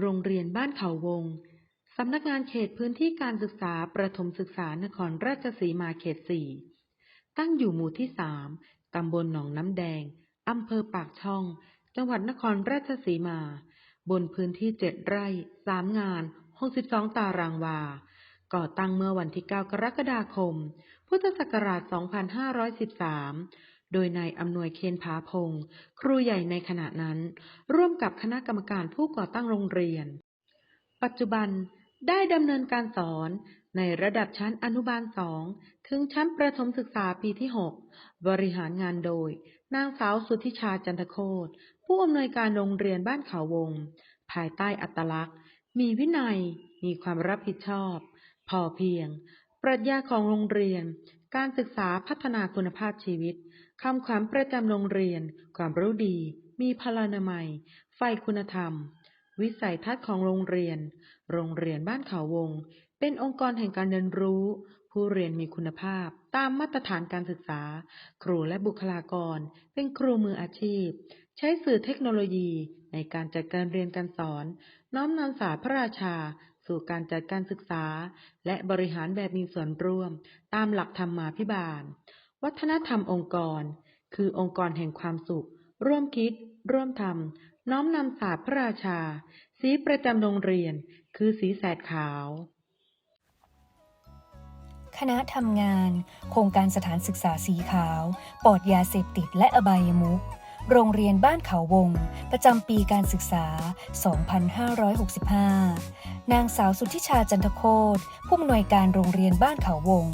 โรงเรียนบ้านเขาวง สำนักงานเขตพื้นที่การศึกษาประถมศึกษานครราชสีมาเขตสี่ตั้งอยู่หมู่ที่สามตำบลหนองน้ำแดง อำเภอปากช่อง จังหวัดนครราชสีมา บนพื้นที่เจ็ดไร่สามงาน62ตารางวา ก่อตั้งเมื่อวันที่ 9 กรกฎาคม พุทธศักราช 2513 โดยนายอำนวยเคนผาพงศ์ครูใหญ่ในขณะนั้น ร่วมกับคณะกรรมการผู้ก่อตั้งโรงเรียน ปัจจุบันได้ดำเนินการสอนในระดับชั้นอนุบาล2ถึงชั้นประถมศึกษาปีที่ 6 บริหารงานโดย นางสาวสุธิชาจันทโคตผู้อำนวยการโรงเรียนบ้านเขาวง ภายใต้อัตลักษณ์ มีวินัย มีความรับผิดชอบ พอเพียง ปรัชญาของโรงเรียน การศึกษาพัฒนาคุณภาพชีวิต คำขวัญประจำโรงเรียน ความรู้ดี มีพลานามัยไฟคุณธรรม วิสัยทัศน์ของโรงเรียน โรงเรียนบ้านเขาวง เป็นองค์กรแห่งการเรียนรู้ ผู้เรียนมีคุณภาพ ตามมาตรฐานการศึกษา ครูและบุคลากร เป็นครูมืออาชีพ ใช้สื่อเทคโนโลยีในการจัดการเรียนการสอน น้อมนำศาสตร์พระราชา สู่การจัดการศึกษา และบริหารแบบมีส่วนร่วม ตามหลักธรรมาภิบาล วัฒนธรรมองค์กร คือองค์กรแห่งความสุข ร่วมคิด ร่วมทำน้อมนำศาสตร์พระราชา สีประจำโรงเรียน คือสีแสดขาว คณะทำงาน โครงการสถานศึกษาสีขาว ปลอดยาเสพติดและอบายมุขโรงเรียนบ้านเขาวง ประจำปีการศึกษา 2565 นางสาวสุทธิชาจันทโคตผู้อำนวยการโรงเรียนบ้านเขาวง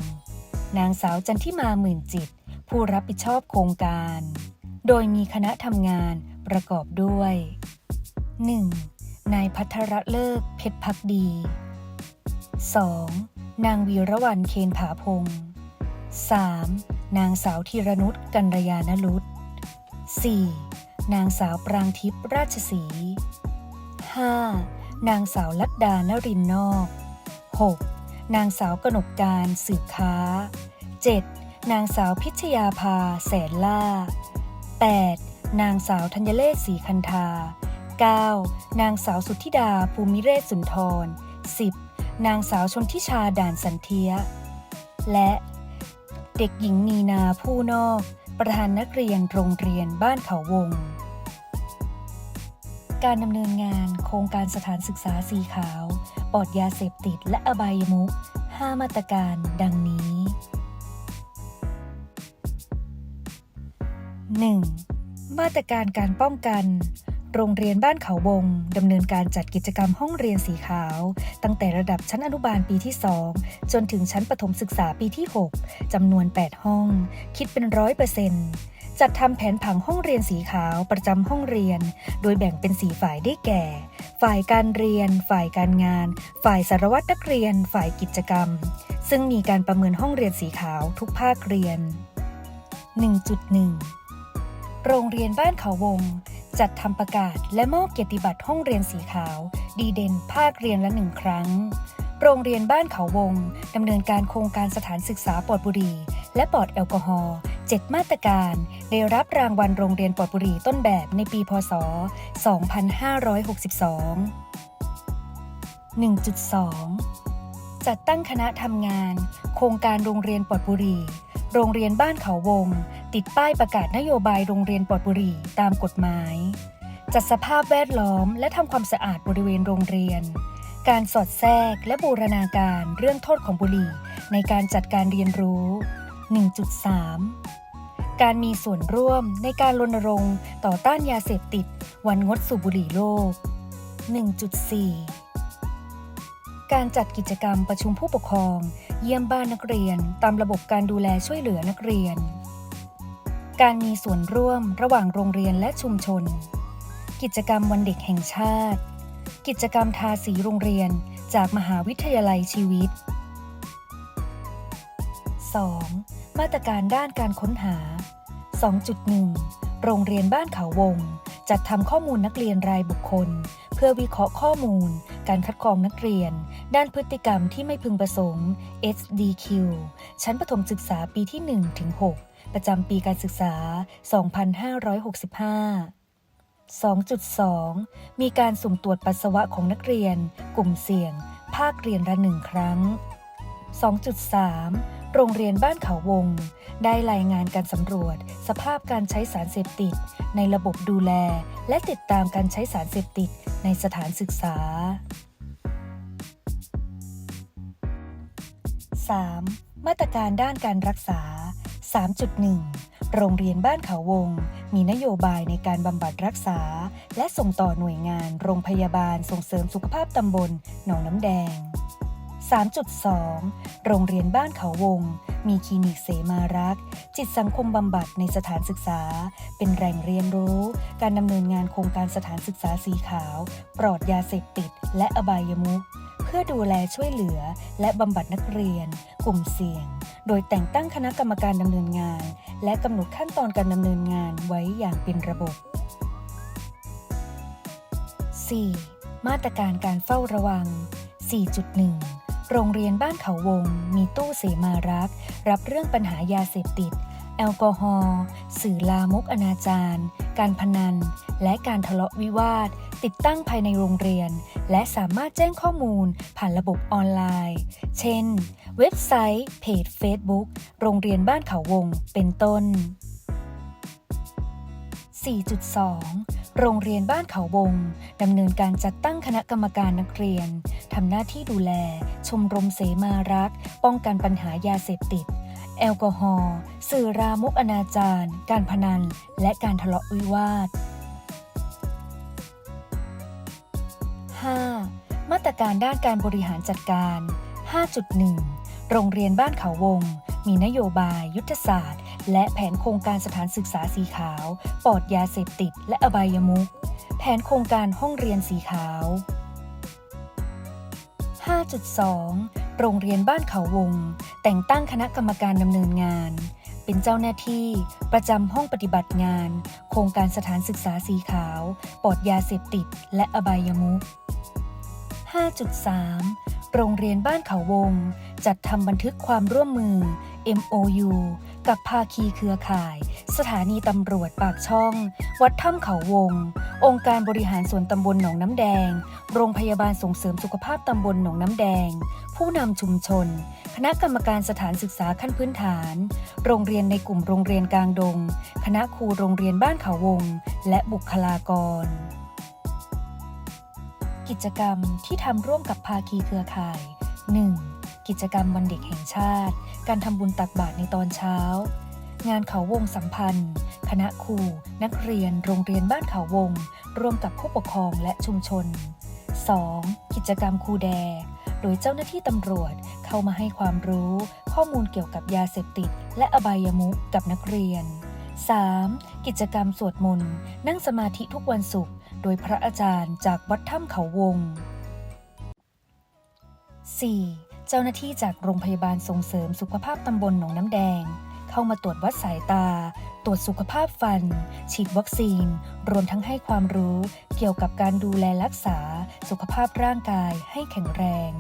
นางสาวจันทิมาหมื่นจิต ผู้รับผิดชอบโครงการ โดยมีคณะทำงานประกอบด้วย 1. นายพัทรเลิกเพชรพักดี 2. นางวีระวันเคนผาพงศ์ 3. นางสาวธีรนุชกัญรยานลุต 4. นางสาวปรางทิพย์ราชสี 5. นางสาวลัดดานรินนอก 6. นางสาวกนกการสืบค้า 7. นางสาวพิชยาภาแสนล่า 8. นางสาวธัญเลศศรีคันธา 9. นางสาวสุทธิดาภูมิเรศสุนทร 10. นางสาวชนทิชาด่านสันเทีย และเด็กหญิงนีนาผู้นอก ประธานนักเรียนโรงเรียนบ้านเขาวง การดำเนินงานโครงการสถานศึกษาสีขาว ปลอดยาเสพติดและอบายมุข5มาตรการดังนี้ 1. มาตรการการป้องกัน โรงเรียนบ้านเขาวงดำเนินการจัดกิจกรรมห้องเรียนสีขาว ตั้งแต่ระดับชั้นอนุบาลปีที่ 2 จนถึงชั้นประถมศึกษาปีที่ 6จำนวน 8 ห้อง คิดเป็นร้อยเปอร์เซ็นต์จัดทำแผนผังห้องเรียนสีขาวประจำห้องเรียน โดยแบ่งเป็นสีฝ่ายได้แก่ ฝ่ายการเรียน ฝ่ายการงาน ฝ่ายสารวัตรนักเรียน ฝ่ายกิจกรรม ซึ่งมีการประเมินห้องเรียนสีขาวทุกภาคเรียน 1.1 โรงเรียนบ้านเขาวง จัดทำประกาศและมอบเกียรติบัตรห้องเรียนสีขาว ดีเด่นภาคเรียนละหนึ่งครั้ง โรงเรียนบ้านเขาวงดำเนินการโครงการสถานศึกษาปลอดบุหรี่และปลอดแอลกอฮอล์7มาตรการ ได้รับรางวัลโรงเรียนปลอดบุหรี่ต้นแบบในปี พศ 2562 1.2 จัดตั้งคณะทำงาน โครงการโรงเรียนปลอดบุหรี่โรงเรียนบ้านเขาวง ติดป้ายประกาศนโยบายโรงเรียนปลอดบุหรี่ตามกฎหมาย จัดสภาพแวดล้อมและทำความสะอาดบริเวณโรงเรียน การสอดแทรกและบูรณาการเรื่องโทษของบุหรี่ในการจัดการเรียนรู้ 1.3 การมีส่วนร่วมในการรณรงค์ต่อต้านยาเสพติด วันงดสูบบุหรี่โลก 1.4 การจัดกิจกรรมประชุมผู้ปกครอง เยี่ยมบ้านนักเรียนตามระบบการดูแลช่วยเหลือนักเรียน การมีส่วนร่วมระหว่างโรงเรียนและชุมชน กิจกรรมวันเด็กแห่งชาติ กิจกรรมทาสีโรงเรียนจากมหาวิทยาลัยชีวิต 2. มาตรการด้านการค้นหา 2.1 โรงเรียนบ้านเขาวง จัดทำข้อมูลนักเรียนรายบุคคล เพื่อวิเคราะห์ข้อมูล การคัดกรองนักเรียน ด้านพฤติกรรมที่ไม่พึงประสงค์ SDQ ชั้นประถมศึกษาปีที่1ถึง6ประจำปีการศึกษา 2565 2.2 มีการสุ่มตรวจปัสสาวะของนักเรียน กลุ่มเสี่ยง ภาคเรียนละหนึ่งครั้ง 2.3 โรงเรียนบ้านเขาวง ได้รายงานการสำรวจ สภาพการใช้สารเสพติด ในระบบดูแล และติดตามการใช้สารเสพติดในสถานศึกษา 3. มาตรการด้านการรักษา 3.1 โรงเรียนบ้านเขาวง มีนโยบายในการบำบัดรักษา และส่งต่อหน่วยงาน โรงพยาบาลส่งเสริมสุขภาพตำบลหนองน้ำแดง 3.2 โรงเรียนบ้านเขาวง มีคลินิกเสมารัก จิตสังคมบำบัดในสถานศึกษา เป็นแหล่งเรียนรู้ การดำเนินงานโครงการสถานศึกษาสีขาว ปลอดยาเสพติด และอบายมุขเพื่อดูแลช่วยเหลือ และบำบัดนักเรียน กลุ่มเสี่ยง โดยแต่งตั้งคณะกรรมการดำเนินงาน และกำหนดขั้นตอนการดำเนินงานไว้อย่างเป็นระบบ 4. มาตรการการเฝ้าระวัง 4.1 โรงเรียนบ้านเขาวง มีตู้เสมารัก รับเรื่องปัญหายาเสพติด แอลกอฮอล์สื่อลามกอนาจารการพนัน และการทะเลาะวิวาท ติดตั้งภายในโรงเรียน และสามารถแจ้งข้อมูลผ่านระบบออนไลน์ เช่น เว็บไซต์ เพจ Facebook โรงเรียนบ้านเขาวง เป็นต้น 4.2 โรงเรียนบ้านเขาวงดำเนินการจัดตั้งคณะกรรมการนักเรียนทำหน้าที่ดูแล ชมรมเสมารัก ป้องกันปัญหายาเสพติด แอลกอฮอล์สื่อรามกอนาจารการพนัน และการทะเลาะวิวาท 5. มาตรการด้านการบริหารจัดการ 5.1 โรงเรียนบ้านเขาวง มีนโยบาย ยุทธศาสตร์ และแผนโครงการสถานศึกษาสีขาว ปลอดยาเสพติด และอบายมุขแผนโครงการห้องเรียนสีขาว 5.2 โรงเรียนบ้านเขาวง แต่งตั้งคณะกรรมการดำเนินงาน เป็นเจ้าหน้าที่ ประจำห้องปฏิบัติงาน โครงการสถานศึกษาสีขาว ปลอดยาเสพติด และอบายมุข5.3 โรงเรียนบ้านเขาวง จัดทำบันทึกความร่วมมือ MOU กับภาคีเครือข่าย สถานีตำรวจปากช่อง วัดถ้ำเขาวง องค์การบริหารส่วนตำบลหนองน้ำแดง โรงพยาบาลส่งเสริมสุขภาพตำบลหนองน้ำแดง ผู้นำชุมชน คณะกรรมการสถานศึกษาขั้นพื้นฐาน โรงเรียนในกลุ่มโรงเรียนกลางดง คณะครูโรงเรียนบ้านเขาวง และบุคลากร กิจกรรมที่ทำร่วมกับภาคีเครือข่าย 1. กิจกรรมวันเด็กแห่งชาติ การทำบุญตักบาตรในตอนเช้า งานเขาวงสัมพันธ์ คณะครู นักเรียน โรงเรียนบ้านเขาวง ร่วมกับผู้ปกครองและชุมชน 2. กิจกรรมครูแด โดยเจ้าหน้าที่ตำรวจเข้ามาให้ความรู้ ข้อมูลเกี่ยวกับยาเสพติด และอบายมุขกับนักเรียน 3. กิจกรรมสวดมนต์ นั่งสมาธิทุกวันศุกร์ โดยพระอาจารย์จากวัดถ้ำเขาวง 4. เจ้าหน้าที่จากโรงพยาบาลส่งเสริมสุขภาพตำบลหนองน้ำแดง เข้ามาตรวจวัดสายตา ตรวจสุขภาพฟัน ฉีดวัคซีน รวมทั้งให้ความรู้เกี่ยวกับการดูแลรักษา สุขภาพร่างกายให้แข็งแรง